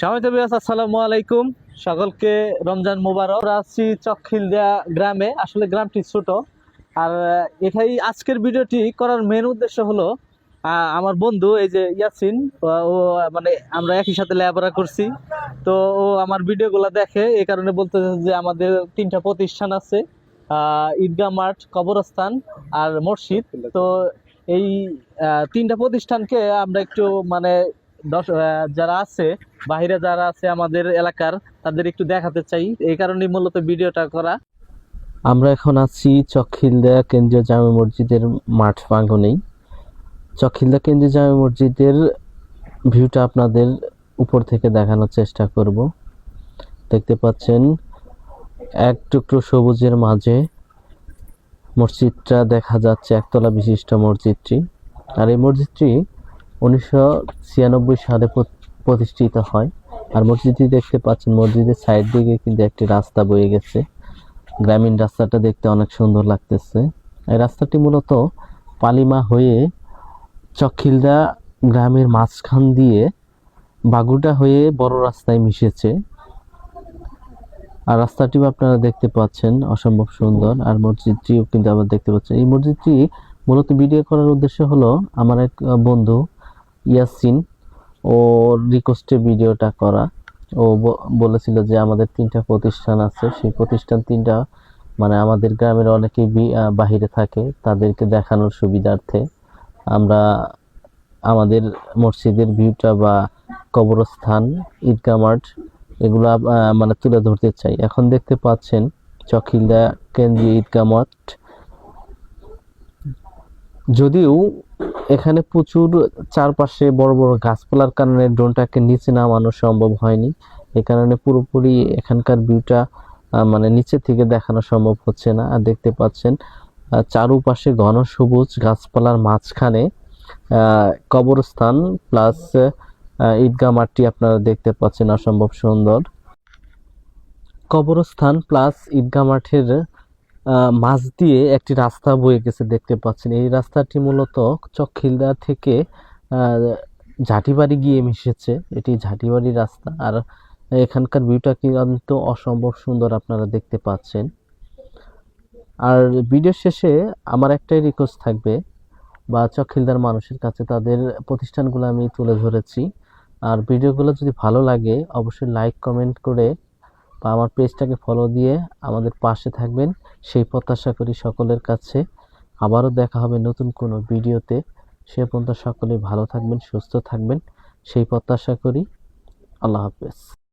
সবাই আসসালামু আলাইকুম। সকলকে রমজান মুবারক। আছি চকখিলদিয়া গ্রামে আসলে গ্রামটি ছোট। আর এখানে আজকের ভিডিওটি করার মেন উদ্দেশ্য হলো আমার বন্ধু এই যে ইয়াসিন ও- মানে আমরা একই সাথে লেখাপড়া করছি। তো ও আমার ভিডিওগুলো দেখে এই কারণে বলতে যে আমাদের তিনটা প্রতিষ্ঠান আছে আহ, ঈদগাহ মাঠ কবরস্থান আর মসজিদ। তো এই তিনটা প্রতিষ্ঠানকে আমরা একটু মানে দশ যারা আছে বাইরে যারা আছে আমাদের এলাকার, তাদের একটু দেখাতে চাই। এই কারণেই মূলত ভিডিওটা করা। আমরা এখন আছি চকখিলদা কেন্দ্রীয় জামে মসজিদের মাঠ প্রাঙ্গনেই চকখিলদা কেন্দ্রীয় জামে মসজিদের ভিউটা আপনাদের উপর থেকে দেখানোর চেষ্টা করব। দেখতে পাচ্ছেন, এক টুকরো সবুজের মাঝে মসজিদটা দেখা যাচ্ছে, একতলা বিশিষ্ট মসজিদটি। আর এই মসজিদটি উনিশশো ছিয়ানব্বই সালে প্রতিষ্ঠিত হয়। আর মসজিদটি দেখতে পাচ্ছেন, মসজিদের সাইড দিকে কিন্তু একটি রাস্তা বয়ে গেছে। গ্রামীণ রাস্তাটা দেখতে অনেক সুন্দর লাগতেছে। এই রাস্তাটি মূলত পালিমা হয়ে চকখিলদা গ্রামের মাঝখান দিয়ে বাগুটা হয়ে বড় রাস্তায় মিশেছে। আর রাস্তাটিও আপনারা দেখতে পাচ্ছেন, অসম্ভব সুন্দর। আর মসজিদটিও কিন্তু আবার দেখতে পাচ্ছেন এই মসজিদটি মূলত ভিডিও করার উদ্দেশ্য হলো, আমার এক বন্ধু ইয়াসিন ও রিকোয়েস্টে ভিডিওটা করা। ও বলেছিল যে আমাদের তিনটা প্রতিষ্ঠান আছে। সেই প্রতিষ্ঠান তিনটা মানে আমাদের গ্রামের অনেকেই বাহিরে থাকে। তাদেরকে দেখানোর সুবিধার্থে আমরা আমাদের মসজিদের ভিউটা বা কবরস্থান, ঈদগাহ মাঠ এগুলো মানে তুলে ধরতে চাই। এখন দেখতে পাচ্ছেন চকিলদা কেন্দ্রীয় ঈদগাহ মাঠ। যদিও এখানে প্রচুর চারপাশে বড় বড় গাছপালার কারণে ড্রোনটাকে নিচে নামানো সম্ভব হয়নি। এই কারণে পুরোপুরি এখানকার ভিউটা মানে নিচে থেকে দেখানো সম্ভব হচ্ছে না। আর দেখতে পাচ্ছেন চারুপাশে ঘন সবুজ গাছপালার মাঝখানে কবরস্থান প্লাস ঈদগাহ মাঠটি আপনারা দেখতে পাচ্ছেন অসম্ভব সুন্দর। কবরস্থান প্লাস ঈদগাহ মাঠের মাঝ দিয়ে একটি রাস্তা বয়ে গেছে দেখতে পাচ্ছেন। এই রাস্তাটি মূলত চকখিলদা থেকে ঝাঁটিবাড়ি গিয়ে মিশেছে। এটি ঝাঁটিবাড়ি রাস্তা। আর এখানকার ভিউটা কিন্তু অসম্ভব সুন্দর আপনারা দেখতে পাচ্ছেন। আর ভিডিও শেষে আমার একটাই রিকোয়েস্ট থাকবে, বা চকখিলদার মানুষের কাছে তাদের প্রতিষ্ঠানগুলো আমি তুলে ধরেছি। আর ভিডিওগুলো যদি ভালো লাগে, অবশ্যই লাইক কমেন্ট করে বা আমার পেজটাকে ফলো দিয়ে আমাদের পাশে থাকবেন। সেই প্রত্যাশা করি সকলের কাছে। আবারও দেখা হবে নতুন কোনো ভিডিওতে। সে পর্যন্ত সকলে ভালো থাকবেন, সুস্থ থাকবেন। সেই প্রত্যাশা করি। আল্লাহ হাফেজ।